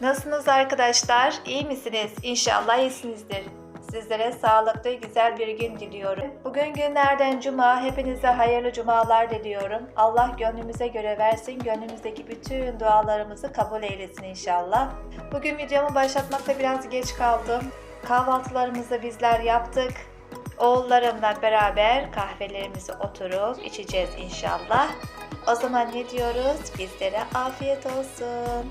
Nasılsınız arkadaşlar? İyi misiniz? İnşallah iyisinizdir. Sizlere sağlıklı, güzel bir gün diliyorum. Bugün günlerden cuma. Hepinize hayırlı cumalar diliyorum. Allah gönlümüze göre versin. Gönlümüzdeki bütün dualarımızı kabul eylesin inşallah. Bugün videomu başlatmakta biraz geç kaldım. Kahvaltılarımızı bizler yaptık. Oğullarımla beraber kahvelerimizi oturup içeceğiz inşallah. O zaman ne diyoruz? Bizlere afiyet olsun.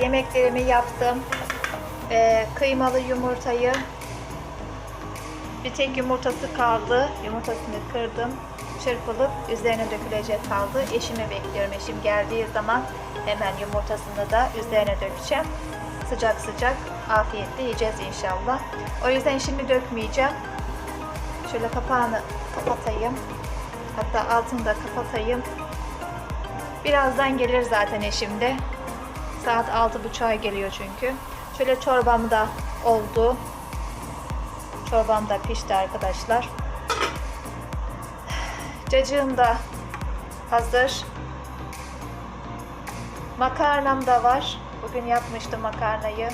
yemeklerimi yaptım. Ee, kıymalı yumurtayı bir tek yumurtası kaldı. Yumurtasını kırdım. Çırpılıp üzerine dökülecek kaldı. Eşimi bekliyorum. Eşim geldiği zaman hemen yumurtasını da üzerine dökeceğim. Sıcak sıcak afiyetle yiyeceğiz inşallah. O yüzden şimdi dökmeyeceğim. Şöyle kapağını kapatayım. Hatta altını da kapatayım. Birazdan gelir zaten eşim de. Saat 6.30'a geliyor çünkü. Şöyle çorbam da oldu. Çorbam da pişti arkadaşlar. Cacığım da hazır. Makarnam da var. Bugün yapmıştım makarnayı.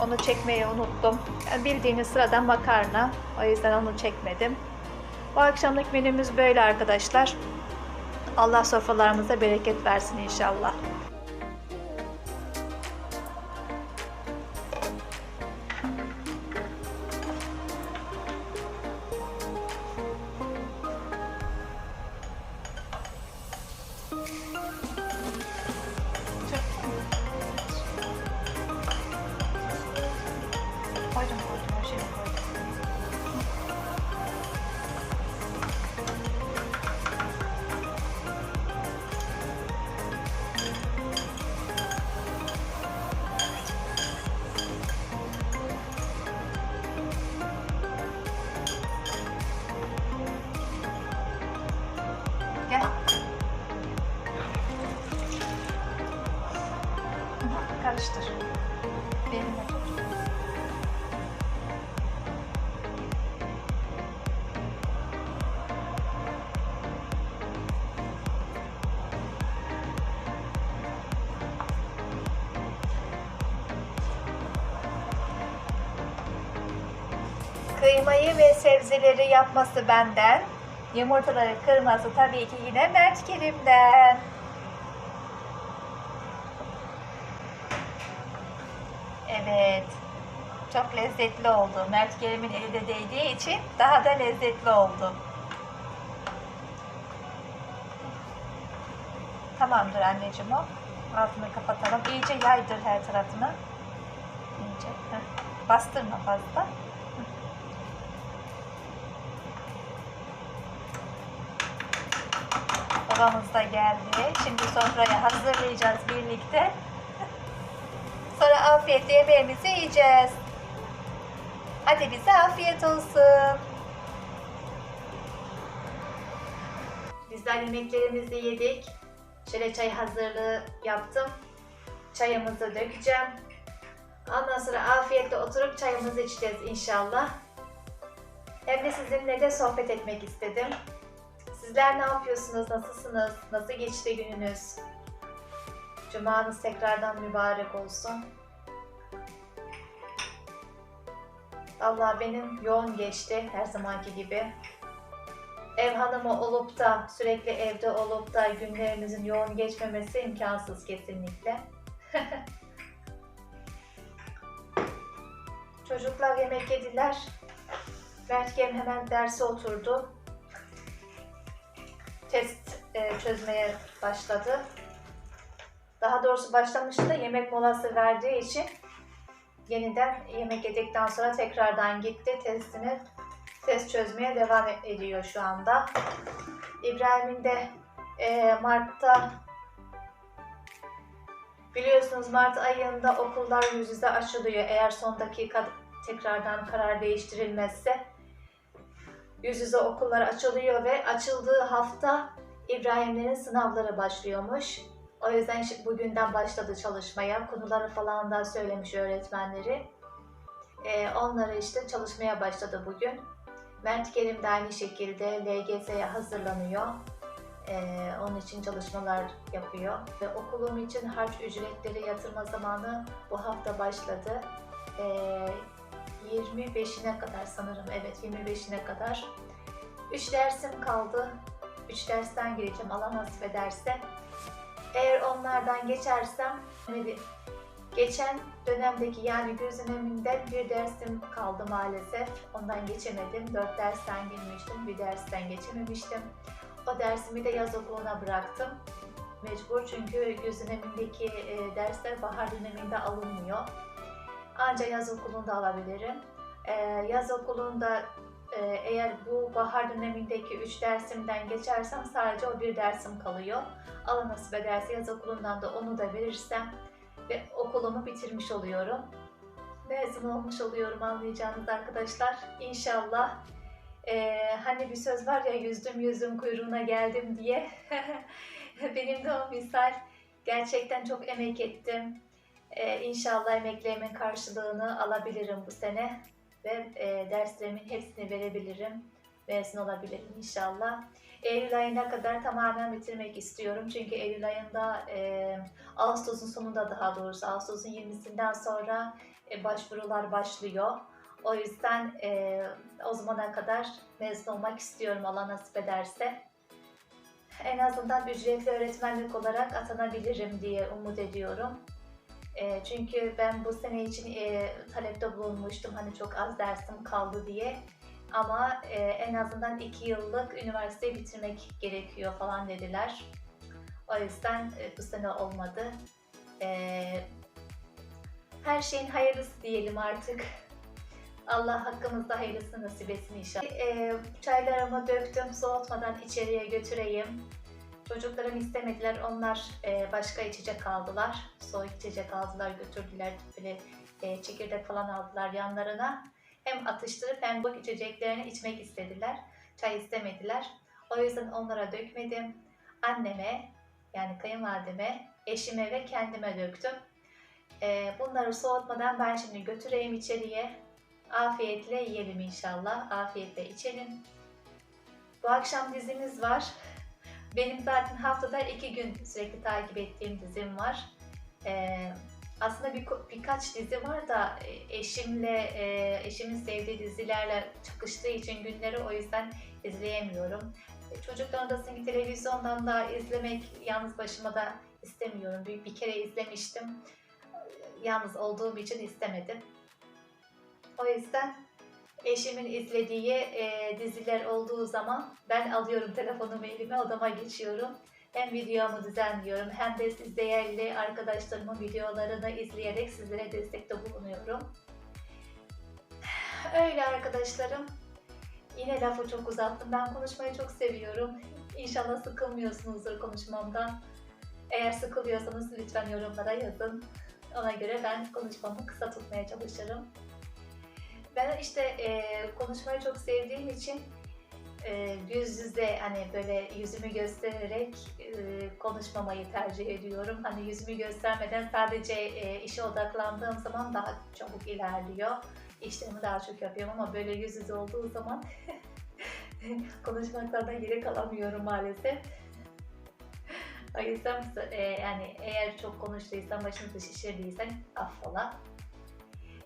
Onu çekmeyi unuttum. Yani bildiğiniz sıradan makarna. O yüzden onu çekmedim. Bu akşamlık menümüz böyle arkadaşlar. Allah sofralarımıza bereket versin inşallah. Kıymayı ve sebzeleri yapması benden. Yumurtaları kırması tabii ki yine Mert Kerim'den. Evet. Çok lezzetli oldu. Mert Kerim'in eli de değdiği için daha da lezzetli oldu. Tamamdır anneciğim o. Altını kapatalım. İyice yaydır her tarafını. İyice. Heh. Bastırma fazla. Babamız da geldi. Şimdi sofrayı hazırlayacağız birlikte. Sonra afiyetle yemeğimizi yiyeceğiz. Hadi bize afiyet olsun. Bizler yemeklerimizi yedik. Şöyle çay hazırlığı yaptım. Çayımızı dökeceğim. Ondan sonra afiyetle oturup çayımızı içeceğiz inşallah. Hem de sizinle de sohbet etmek istedim. Sizler ne yapıyorsunuz? Nasılsınız? Nasıl geçti gününüz? Cumanız tekrardan mübarek olsun. Allah benim yoğun geçti her zamanki gibi. Ev hanımı olup da sürekli evde olup da günlerimizin yoğun geçmemesi imkansız kesinlikle. Çocuklar yemek yediler. Berkem hemen derse oturdu. Test e, çözmeye başladı. Daha doğrusu başlamıştı da yemek molası verdiği için yeniden yemek yedikten sonra tekrardan gitti testini test çözmeye devam ediyor şu anda. İbrahim'in de e, Mart'ta biliyorsunuz Mart ayında okullar yüz yüze açılıyor. Eğer son dakika tekrardan karar değiştirilmezse yüz yüze okullar açılıyor ve açıldığı hafta İbrahimlerin sınavları başlıyormuş. O yüzden bugünden başladı çalışmaya. Konuları falan da söylemiş öğretmenleri. Ee, onları işte çalışmaya başladı bugün. Mert Kerim de aynı şekilde LGS'ye hazırlanıyor. Ee, onun için çalışmalar yapıyor. Ve okulum için harç ücretleri yatırma zamanı bu hafta başladı. Ee, 25'ine kadar sanırım. Evet 25'ine kadar. 3 dersim kaldı. 3 dersten gireceğim Allah nasip ederse. Eğer onlardan geçersem hani geçen dönemdeki yani göz döneminden bir dersim kaldı maalesef. Ondan geçemedim. 4 dersten girmiştim. Bir dersten geçememiştim. O dersimi de yaz okuluna bıraktım. mecbur çünkü güz dönemindeki e, dersler bahar döneminde alınmıyor. Ancak yaz okulunda alabilirim. E, yaz okulunda e, eğer bu bahar dönemindeki 3 dersimden geçersem sadece o bir dersim kalıyor. Allah nasip ederse yaz okulundan da onu da verirsem ve okulumu bitirmiş oluyorum. Mezun olmuş oluyorum anlayacağınız arkadaşlar. İnşallah e, hani bir söz var ya yüzdüm yüzdüm kuyruğuna geldim diye. Benim de o misal. Gerçekten çok emek ettim. Ee, inşallah emeklerimin karşılığını alabilirim bu sene ve e, derslerimin hepsini verebilirim. Mezun olabilirim inşallah. Eylül ayına kadar tamamen bitirmek istiyorum. Çünkü Eylül ayında e, Ağustos'un sonunda daha doğrusu Ağustos'un 20'sinden sonra e, başvurular başlıyor. O yüzden e, o zamana kadar mezun olmak istiyorum Allah nasip ederse. En azından ücretli öğretmenlik olarak atanabilirim diye umut ediyorum. E, çünkü ben bu sene için e, talepte bulunmuştum hani çok az dersim kaldı diye. Ama e, en azından iki yıllık üniversiteyi bitirmek gerekiyor falan dediler. O yüzden e, bu sene olmadı. E, her şeyin hayırlısı diyelim artık. Allah hakkımızda hayırlısını nasip etsin inşallah. E, çaylarımı döktüm, soğutmadan içeriye götüreyim. Çocuklarım istemediler, onlar e, başka içecek aldılar. Soğuk içecek aldılar, götürdüler. Böyle e, çekirdek falan aldılar yanlarına. Hem atıştırıp hem bu içeceklerini içmek istediler. Çay istemediler. O yüzden onlara dökmedim. Anneme, yani kayınvalideme, eşime ve kendime döktüm. E, bunları soğutmadan ben şimdi götüreyim içeriye. Afiyetle yiyelim inşallah. Afiyetle içelim. Bu akşam dizimiz var. Benim zaten haftada iki gün sürekli takip ettiğim dizim var. Ee, aslında bir, birkaç dizi var da e, eşimle, e, eşimin sevdiği dizilerle çakıştığı için günleri o yüzden izleyemiyorum. E, Çocukların odasındaki televizyondan da izlemek yalnız başıma da istemiyorum. Bir, bir kere izlemiştim. Yalnız olduğum için istemedim. O yüzden eşimin izlediği e, diziler olduğu zaman ben alıyorum telefonumu elime odama geçiyorum. Hem videomu düzenliyorum hem de siz değerli arkadaşlarımın videolarını izleyerek sizlere destekte bulunuyorum. Öyle arkadaşlarım. Yine lafı çok uzattım. Ben konuşmayı çok seviyorum. İnşallah sıkılmıyorsunuzdur konuşmamdan. Eğer sıkılıyorsanız lütfen yorumlara yazın. Ona göre ben konuşmamı kısa tutmaya çalışırım. Ben işte e, konuşmayı çok sevdiğim için e, yüz yüze hani böyle yüzümü göstererek e, konuşmamayı tercih ediyorum. Hani yüzümü göstermeden sadece e, işe odaklandığım zaman daha çabuk ilerliyor. İşlerimi daha çok yapıyorum ama böyle yüz yüze olduğu zaman konuşmaktan da geri kalamıyorum maalesef. O yüzden e, yani eğer çok konuştuysam, başınızı şişirdiysem affola.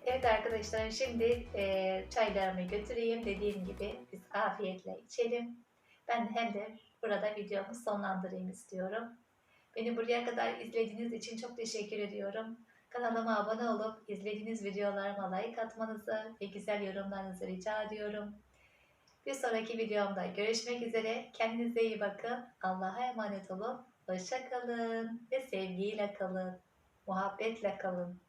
Evet arkadaşlar şimdi e, çaylarımı götüreyim. Dediğim gibi biz afiyetle içelim. Ben hem de burada videomu sonlandırayım istiyorum. Beni buraya kadar izlediğiniz için çok teşekkür ediyorum. Kanalıma abone olup izlediğiniz videolarıma like atmanızı ve güzel yorumlarınızı rica ediyorum. Bir sonraki videomda görüşmek üzere. Kendinize iyi bakın. Allah'a emanet olun. Hoşça kalın ve sevgiyle kalın. Muhabbetle kalın.